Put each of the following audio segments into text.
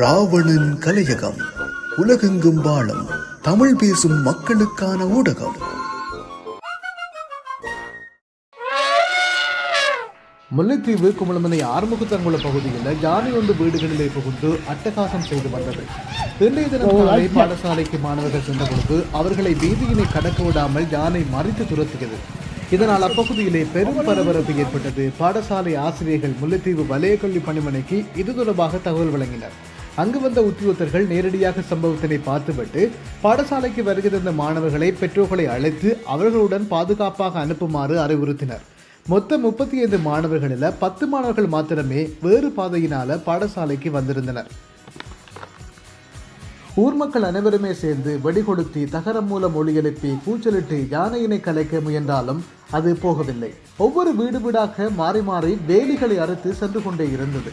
ராவணன் கலையகம் உலகெங்கும் வாழும் தமிழ் பேசும் மக்களுக்கான ஊடகம். முல்லைத்தீவு குமளமனை ஆறுமுகத்தங்குள பகுதியில் யானை ஒன்று வீடுகளிலே புகுந்து அட்டகாசம் செய்து வந்தது. இன்றைய தினம் காலை பாடசாலைக்கு மாணவர்கள் சென்றபொழுது அவர்களை வீதியினை கடக்க விடாமல் யானை மறித்து துரத்தியது. இதனால் அப்பகுதியிலே பெரும் பரபரப்பு ஏற்பட்டது. பாடசாலை ஆசிரியர்கள் முல்லைத்தீவு வலயக்கல்வி பணிமனைக்கு இது தொடர்பாக தகவல் வழங்கினர். அங்கு வந்த உத்தியோகத்தர்கள் நேரடியாக சம்பவத்தினை பார்த்துவிட்டு பாடசாலைக்கு வருகை தந்த மாணவர்களை பெற்றோர்களை அழைத்து அவர்களுடன் பாதுகாப்பாக அனுப்புமாறு அறிவுறுத்தினர். மொத்தம் முப்பத்தி ஐந்து மாணவர்களில் பத்து மாணவர்கள் மாத்திரமே வேறு பாதையினால பாடசாலைக்கு வந்திருந்தனர். ஊர் மக்கள் அனைவருமே சேர்ந்து வெடிகொடுத்தி தகரம் மூலம் ஒளி எழுப்பி கூச்சலிட்டு யானையினை கலைக்க முயன்றாலும் அது போகவில்லை. ஒவ்வொரு வீடு வீடாக மாறி மாறி வேலிகளை அறுத்து சென்று கொண்டே இருந்தது.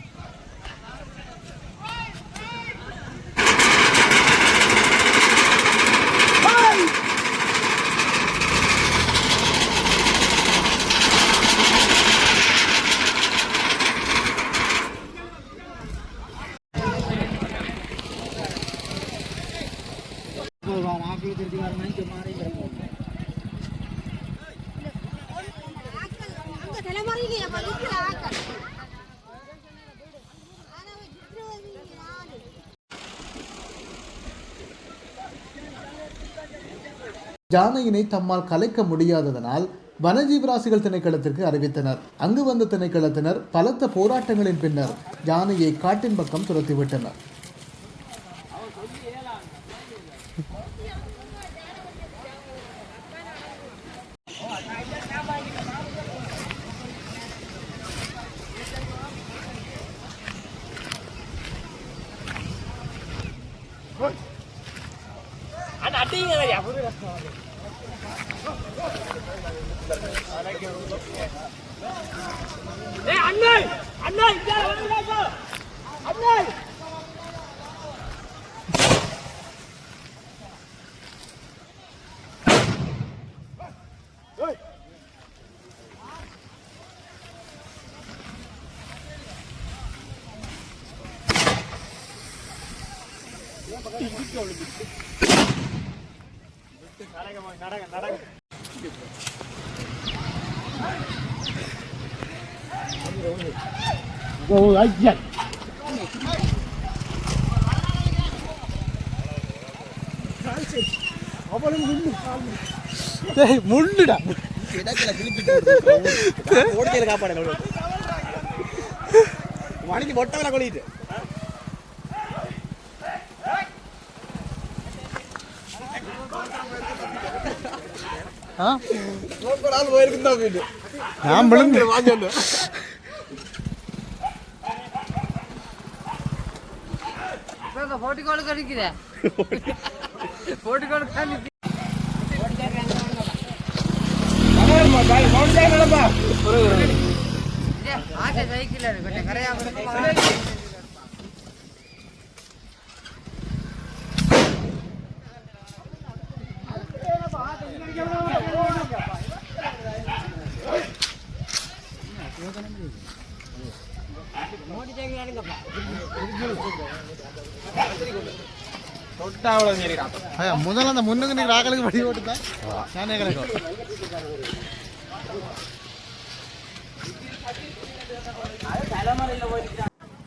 ஜானையினை தம்மால் கலைக்க முடியாததனால் வனஜீவராசிகள் திணைக்களத்திற்கு அறிவித்தனர். அங்கு வந்த திணைக்களத்தினர் பலத்த போராட்டங்களின் பின்னர் யானையை காட்டின் பக்கம் துரத்திவிட்டனர். அண்ணே அண்ணே அண்ணே Thank you. முள்ளுடா. மணிக்கு மொட்டை கொளிட்டு போயிருக்குதான் போயிட்டு நான் விழுந்து. வாங்க போட்டிக்கோடு கடிக்கிற போட்டிக்கோடு கடிக்கு ஆட்ட சைக்கிள் கொஞ்சம் கரையா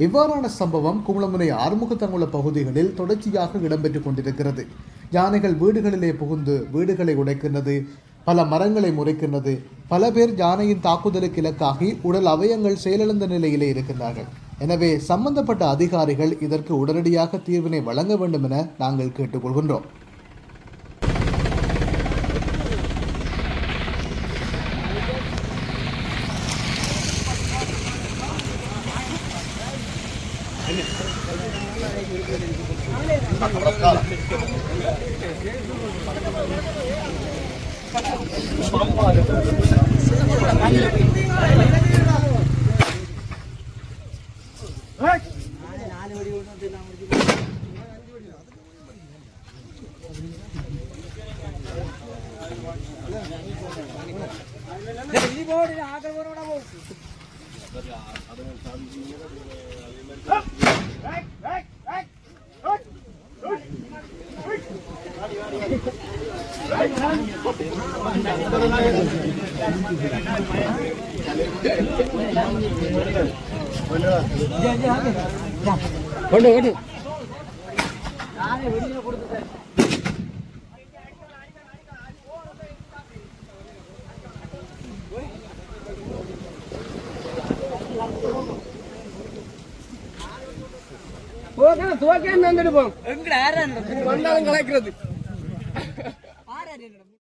இவ்வாறான சம்பவம் குமளமுனை ஆறுமுகத்தங்குள பகுதிகளில் தொடர்ச்சியாக இடம்பெற்றுக் கொண்டிருக்கிறது. யானைகள் வீடுகளிலே புகுந்து வீடுகளை உடைக்கின்றது பல மரங்களை முறைக்கின்றது பல பேர் யானையின் தாக்குதலுக்கு இலக்காகி உடல் அவயங்கள் செயலிழந்த நிலையிலே இருக்கின்றார்கள். எனவே சம்பந்தப்பட்ட அதிகாரிகள் இதற்கு உடனடியாக தீர்வினை வழங்க வேண்டும் என நாங்கள் கேட்டுக்கொள்கின்றோம். ஆ கொண்டு கொண்டு நானே வெளியில கொடுத்துட்டேன் போகல துவக்கே வந்துடுவோம். வந்தாலும் கலைக்கிறது